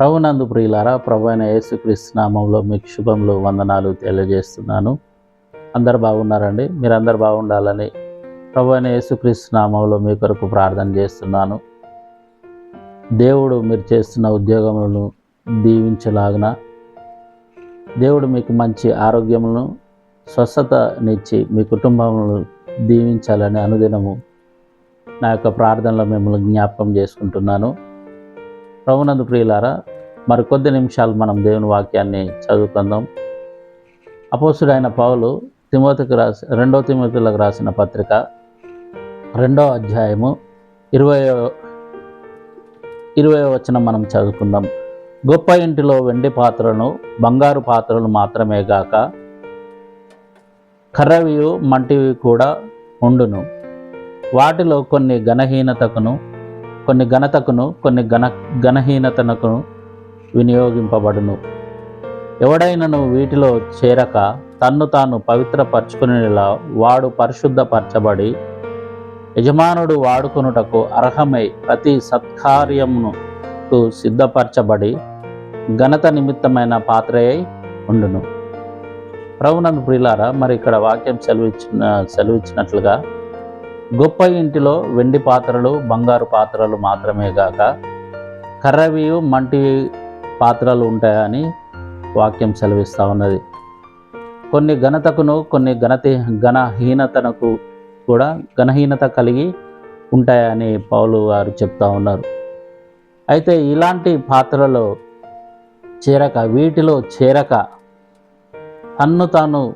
ప్రభునందు ప్రియులారా ప్రభు అయిన యేసుక్రీస్తు నామంలో మీకు శుభంలో వందనాలు తెలియజేస్తున్నాను. అందరు బాగున్నారండి? మీరందరు బాగుండాలని ప్రభు అయిన యేసుక్రీస్తు నామంలో మీ కొరకు ప్రార్థన చేస్తున్నాను. దేవుడు మీరు చేస్తున్న ఉద్యోగములను దీవించలాగిన దేవుడు మీకు మంచి ఆరోగ్యములను స్వస్థతనిచ్చి మీ కుటుంబములను దీవించాలని అనుదినము నా యొక్క ప్రార్థనలో మిమ్మల్ని జ్ఞాపకం చేసుకుంటున్నాను. ప్రభునందు ప్రియులారా మరి కొద్ది నిమిషాలు మనం దేవుని వాక్యాన్ని చదువుకుందాం. అపోసుడైన పౌలు తిమోతికి రాసి రెండో తిమోతులకు రాసిన పత్రిక రెండో అధ్యాయము ఇరవై ఇరవై వచనం మనం చదువుకుందాం. గొప్ప ఇంటిలో వెండి పాత్రలను బంగారు పాత్రలు మాత్రమే గాక కర్రవియు మంటివి కూడా ఉండును. వాటిలో కొన్ని ఘనహీనతకును కొన్ని ఘనతకును కొన్ని ఘన ఘనహీనతనకును వినియోగింపబడును. ఎవడైనను వీటిలో చేరక తన్ను తాను పవిత్రపరచుకునేలా వాడు పరిశుద్ధపరచబడి యజమానుడు వాడుకొనుటకు అర్హమై ప్రతి సత్కార్యమును సిద్ధపరచబడి ఘనత నిమిత్తమైన పాత్రయై ఉండును. ప్రభునందు ప్రియులారా మరి ఇక్కడ వాక్యం సెలవిచ్చిన సెలవిచ్చినట్లుగా గొప్ప ఇంటిలో వెండి పాత్రలు బంగారు పాత్రలు మాత్రమే కాక కర్రవియు మంటి పాత్రలు ఉంటాయని వాక్యం సెలవిస్తూ ఉన్నది. కొన్ని ఘనతకును కొన్ని ఘనత ఘనహీనతనకు కూడా ఘనహీనత కలిగి ఉంటాయని పౌలు గారు చెప్తా ఉన్నారు. అయితే ఇలాంటి పాత్రలో చేరక వీటిలో చేరక తన్ను తాను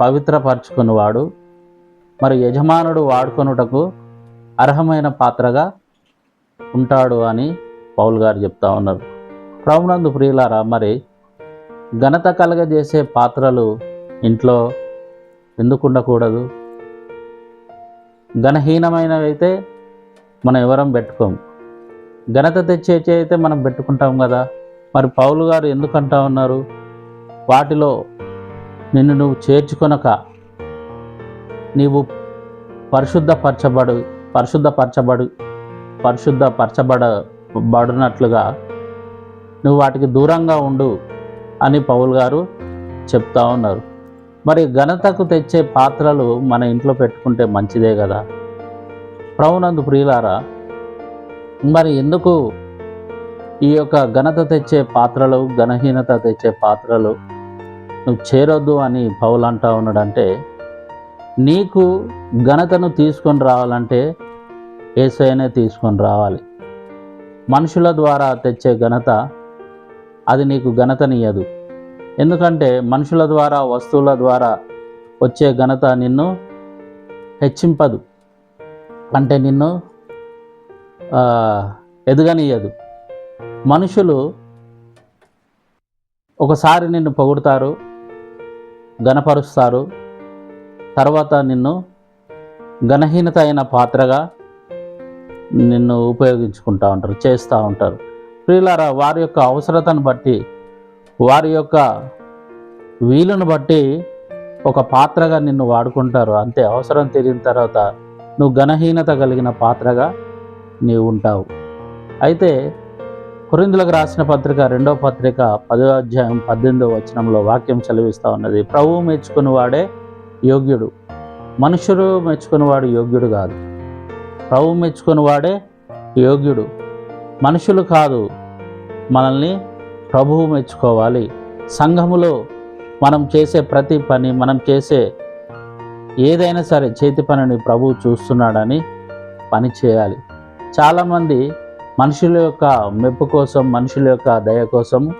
పవిత్రపరచుకునేవాడు మరి యజమానుడు వాడుకొనుటకు అర్హమైన పాత్రగా ఉంటాడు అని పౌల్ గారు చెప్తా ఉన్నారు. ప్రభునందు ప్రియులారా మరి ఘనత కలగజేసే పాత్రలు ఇంట్లో ఎందుకు ఉండకూడదు ఘనహీనమైనవి అయితే మనం ఎవరం పెట్టుకోము ఘనత తెచ్చేచి అయితే మనం పెట్టుకుంటాం కదా. మరి పౌలు గారు ఎందుకంటా ఉన్నారు? వాటిలో నిన్ను నువ్వు చేర్చుకొనక నీవు పరిశుద్ధపరచబడు పరిశుద్ధపరచబడు పరిశుద్ధపరచబడ బడినట్లుగా నువ్వు వాటికి దూరంగా ఉండు అని పౌల్ గారు చెప్తా ఉన్నారు. మరి ఘనతకు తెచ్చే పాత్రలు మన ఇంట్లో పెట్టుకుంటే మంచిదే కదా? ప్రభునందు ప్రియులారా మరి ఎందుకు ఈ యొక్క ఘనత తెచ్చే పాత్రలు ఘనహీనత తెచ్చే పాత్రలు నువ్వు చేరొద్దు అని పౌలు అంటా ఉన్నాడంటే నీకు ఘనతను తీసుకొని రావాలంటే ఏసైనే తీసుకొని రావాలి. మనుషుల ద్వారా తెచ్చే ఘనత అది నీకు ఘనతనియదు ఎందుకంటే మనుషుల ద్వారా వస్తువుల ద్వారా వచ్చే ఘనత నిన్ను హెచ్చింపదు. అంటే నిన్ను ఎదగనియదు మనుషులు ఒకసారి నిన్ను పొగుడుతారు ఘనపరుస్తారు తర్వాత నిన్ను ఘనహీనత అయిన పాత్రగా నిన్ను ఉపయోగించుకుంటూ ఉంటారు చేస్తూ ఉంటారు. ప్రియులారా వారి యొక్క అవసరతను బట్టి వారి యొక్క వీలును బట్టి ఒక పాత్రగా నిన్ను వాడుకుంటారు. అంతే అవసరం తీరిన తర్వాత నువ్వు ఘనహీనత కలిగిన పాత్రగా నీవు ఉంటావు. అయితే కొరిందులకు రాసిన పత్రిక రెండో పత్రిక పదో అధ్యాయం పద్దెనిమిదో వచనంలో వాక్యం చదివిస్తూ ఉన్నది. ప్రభువు మెచ్చుకుని వాడే యోగ్యుడు. మనుషులు మెచ్చుకునేవాడు యోగ్యుడు కాదు. ప్రభు మెచ్చుకుని వాడే యోగ్యుడు. మనుషులు కాదు. మనల్ని ప్రభువు మెచ్చుకోవాలి. సంఘములో మనం చేసే ప్రతి పని మనం చేసే ఏదైనా సరే చేతి పనిని ప్రభువు చూస్తున్నాడని పని చేయాలి. చాలామంది మనుషుల యొక్క మెప్పు కోసం మనుషుల యొక్క దయ కోసం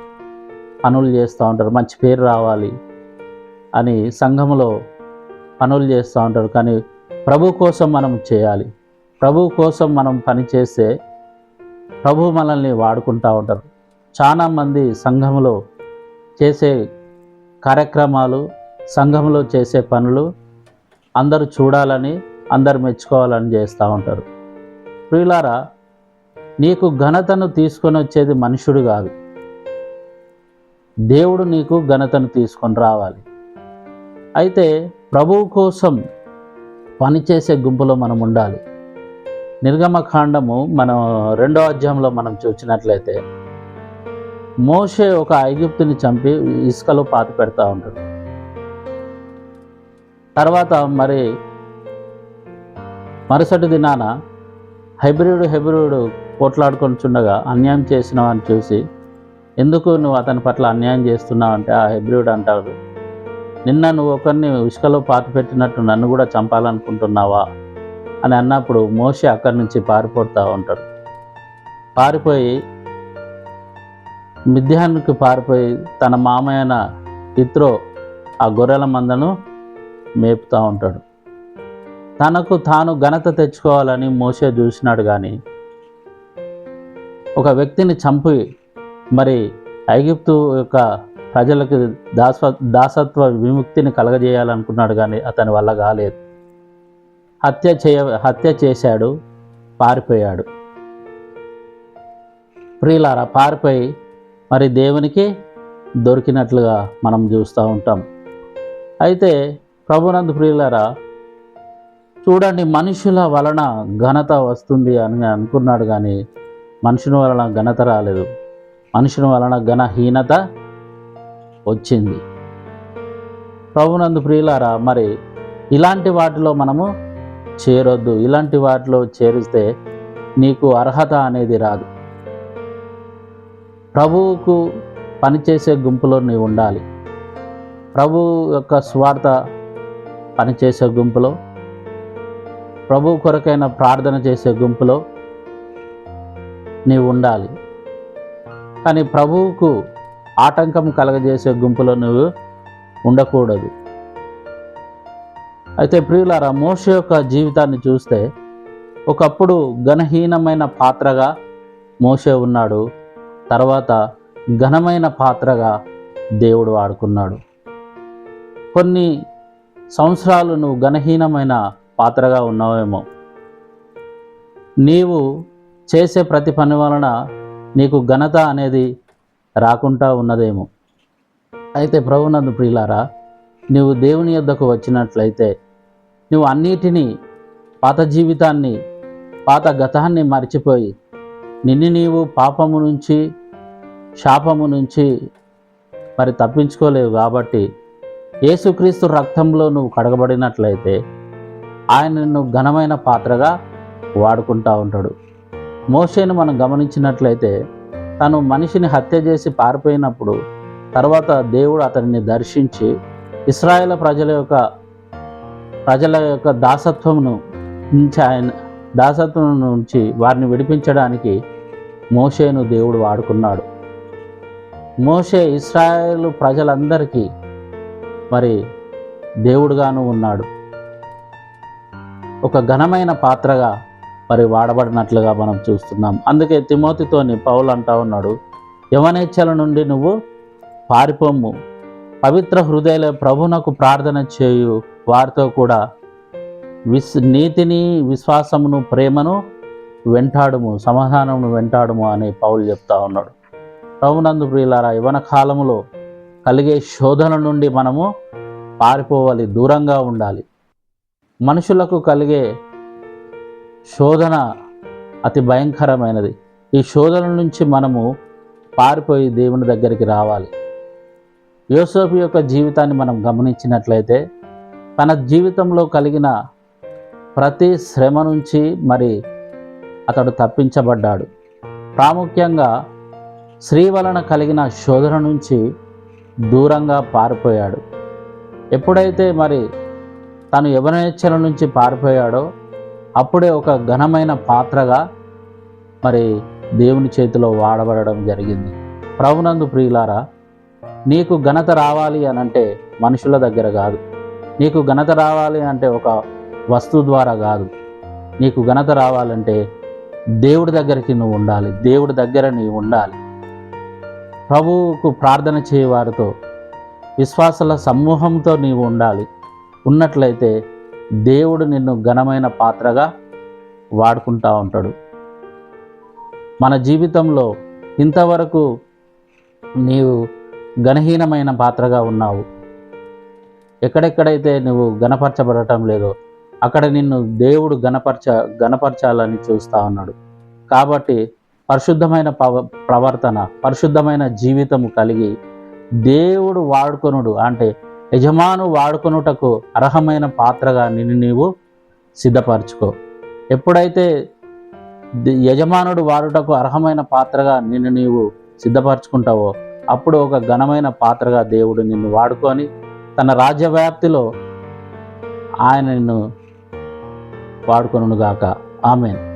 పనులు చేస్తూ ఉంటారు. మంచి పేరు రావాలి అని సంఘములో పనులు చేస్తూ ఉంటారు. కానీ ప్రభు కోసం మనం చేయాలి. ప్రభు కోసం మనం పనిచేస్తే ప్రభు మనల్ని వాడుకుంటూ ఉంటారు. చాలామంది సంఘంలో చేసే కార్యక్రమాలు సంఘంలో చేసే పనులు అందరూ చూడాలని అందరు మెచ్చుకోవాలని చేస్తూ ఉంటారు. ప్రియులారా నీకు ఘనతను తీసుకొని వచ్చేది మనుషుడు కాదు. దేవుడు నీకు ఘనతను తీసుకొని రావాలి. అయితే ప్రభువు కోసం పనిచేసే గుంపులో మనం ఉండాలి. నిర్గమకాండము మనం రెండో అధ్యాయంలో మనం చూసినట్లయితే మోషే ఒక ఐగుప్తుని చంపి ఇసుకలో పాతి పెడతా ఉంటాడు. తర్వాత మరి మరుసటి దినాన హైబ్రిడ్ హైబ్రిడ్ పోట్లాడుకొని చుండగా అన్యాయం చేసినావు అని చూసి ఎందుకు నువ్వు అతని పట్ల అన్యాయం చేస్తున్నావు? అంటే ఆ హైబ్రిడ్ అంటాడు. నిన్న నువ్వు ఒకరిని ఇసుకలో పాతి పెట్టినట్టు నన్ను కూడా చంపాలనుకుంటున్నావా? అని అన్నప్పుడు మోషే అక్కడి నుంచి పారిపోతూ ఉంటాడు. పారిపోయి మిథ్యానికి పారిపోయి తన మామయ్యన ఇత్రో ఆ గొర్రెల మందను మేపుతూ ఉంటాడు. తనకు తాను ఘనత తెచ్చుకోవాలని మోసే చూసినాడు కానీ ఒక వ్యక్తిని చంపి మరి ఐగిప్తు యొక్క ప్రజలకు దాస దాసత్వ విముక్తిని కలగజేయాలనుకున్నాడు కానీ అతని వల్ల కాలేదు. హత్య చేయ హత్య చేశాడు పారిపోయాడు. ప్రియులారా పారిపోయి మరి దేవునికి దొరికినట్లుగా మనం చూస్తూ ఉంటాం. అయితే ప్రభునందు ప్రియులారా చూడండి మనుషుల వలన ఘనత వస్తుంది అని అనుకున్నాడు కానీ మనుషుని వలన ఘనత రాలేదు. మనుషుని వలన ఘనహీనత వచ్చింది. ప్రభునందు ప్రియులారా మరి ఇలాంటి వాటిలో మనము చేరొద్దు. ఇలాంటి వాటిలో చేరిస్తే నీకు అర్హత అనేది రాదు. ప్రభువుకు పనిచేసే గుంపులో నీవు ఉండాలి. ప్రభు యొక్క స్వార్థ పనిచేసే గుంపులో ప్రభు కొరకైన ప్రార్థన చేసే గుంపులో నీవు ఉండాలి. కానీ ప్రభువుకు ఆటంకం కలగజేసే గుంపులో నువ్వు ఉండకూడదు. అయితే ప్రియులారా మోష యొక్క జీవితాన్ని చూస్తే ఒకప్పుడు ఘనహీనమైన పాత్రగా మోషే ఉన్నాడు. తర్వాత ఘనమైన పాత్రగా దేవుడు వాడుకున్నాడు కొన్ని సంవత్సరాలు నువ్వు ఘనహీనమైన పాత్రగా ఉన్నావేమో. నీవు చేసే ప్రతి పని వలన నీకు ఘనత అనేది రాకుండా ఉన్నదేమో. అయితే ప్రభునందు ప్రియులారా నీవు దేవుని యొద్దకు వచ్చినట్లయితే నువ్వు అన్నిటినీ పాత జీవితాన్ని పాత గతాన్ని మర్చిపోయి నిన్ను నీవు పాపము నుంచి శాపము నుంచి మరి తప్పించుకోలేవు కాబట్టి యేసుక్రీస్తు రక్తంలో నువ్వు కడగబడినట్లయితే ఆయన నిన్ను ఘనమైన పాత్రగా వాడుకుంటా ఉంటాడు. మోషేను మనం గమనించినట్లయితే తను మనిషిని హత్య చేసి పారిపోయినప్పుడు తర్వాత దేవుడు అతనిని దర్శించి ఇస్రాయేల్ ప్రజల యొక్క ప్రజల యొక్క దాసత్వమును నుంచి ఆయన దాసత్వం నుంచి వారిని విడిపించడానికి మోషేను దేవుడు వాడుకున్నాడు. మోషే ఇస్రాయేల్ ప్రజలందరికీ మరి దేవుడుగాను ఉన్నాడు. ఒక ఘనమైన పాత్రగా మరి వాడబడినట్లుగా మనం చూస్తున్నాం. అందుకే తిమోతితోని పౌలు అంటా ఉన్నాడు యవనేచ్ఛల నుండి నువ్వు పారిపోము. పవిత్ర హృదయాల ప్రభునకు ప్రార్థన చేయు వారితో కూడా విస్ నీతిని విశ్వాసమును ప్రేమను వెంటాడుము సమాధానమును వెంటాడుము అని పౌలు చెప్తా ఉన్నాడు. ప్రభునందు ప్రియులారా యువన కాలములో కలిగే శోధన నుండి మనము పారిపోవాలి దూరంగా ఉండాలి. మనుషులకు కలిగే శోధన అతి భయంకరమైనది. ఈ శోధన నుంచి మనము పారిపోయి దేవుని దగ్గరికి రావాలి. యోసేపు యొక్క జీవితాన్ని మనం గమనించినట్లయితే తన జీవితంలో కలిగిన ప్రతి శ్రమ నుంచి మరి అతడు తప్పించబడ్డాడు. ప్రాముఖ్యంగా స్త్రీ వలన కలిగిన శోధన నుంచి దూరంగా పారిపోయాడు. ఎప్పుడైతే మరి తను యవనేచ్ఛల నుంచి పారిపోయాడో అప్పుడే ఒక ఘనమైన పాత్రగా మరి దేవుని చేతిలో వాడబడడం జరిగింది. ప్రభునందు ప్రియులారా నీకు ఘనత రావాలి అని అంటే మనుషుల దగ్గర కాదు. నీకు ఘనత రావాలి అంటే ఒక వస్తువు ద్వారా కాదు. నీకు ఘనత రావాలంటే దేవుడి దగ్గరికి నువ్వు ఉండాలి. దేవుడి దగ్గర నీవు ఉండాలి. ప్రభువుకు ప్రార్థన చేయవారితో విశ్వాసాల సమూహంతో నీవు ఉండాలి. ఉన్నట్లయితే దేవుడు నిన్ను ఘనమైన పాత్రగా వాడుకుంటా ఉంటాడు. మన జీవితంలో ఇంతవరకు నీవు ఘనహీనమైన పాత్రగా ఉన్నావు. ఎక్కడెక్కడైతే నువ్వు గణపరచబడటం లేదో అక్కడ నిన్ను దేవుడు గణపరచ గణపరచాలని చూస్తూ ఉన్నాడు. కాబట్టి పరిశుద్ధమైన పవ ప్రవర్తన పరిశుద్ధమైన జీవితము కలిగి దేవుడు వాడుకొనుడు అంటే యజమాను వాడుకొనుటకు అర్హమైన పాత్రగా నిన్ను నీవు సిద్ధపరచుకో. ఎప్పుడైతే యజమానుడు వాడుటకు అర్హమైన పాత్రగా నిన్ను నీవు సిద్ధపరచుకుంటావో అప్పుడు ఒక ఘనమైన పాత్రగా దేవుడు నిన్ను వాడుకొని తన రాజ్యవ్యాప్తిలో ఆయన నిన్ను వాడుకొనుగాక ఆమెను.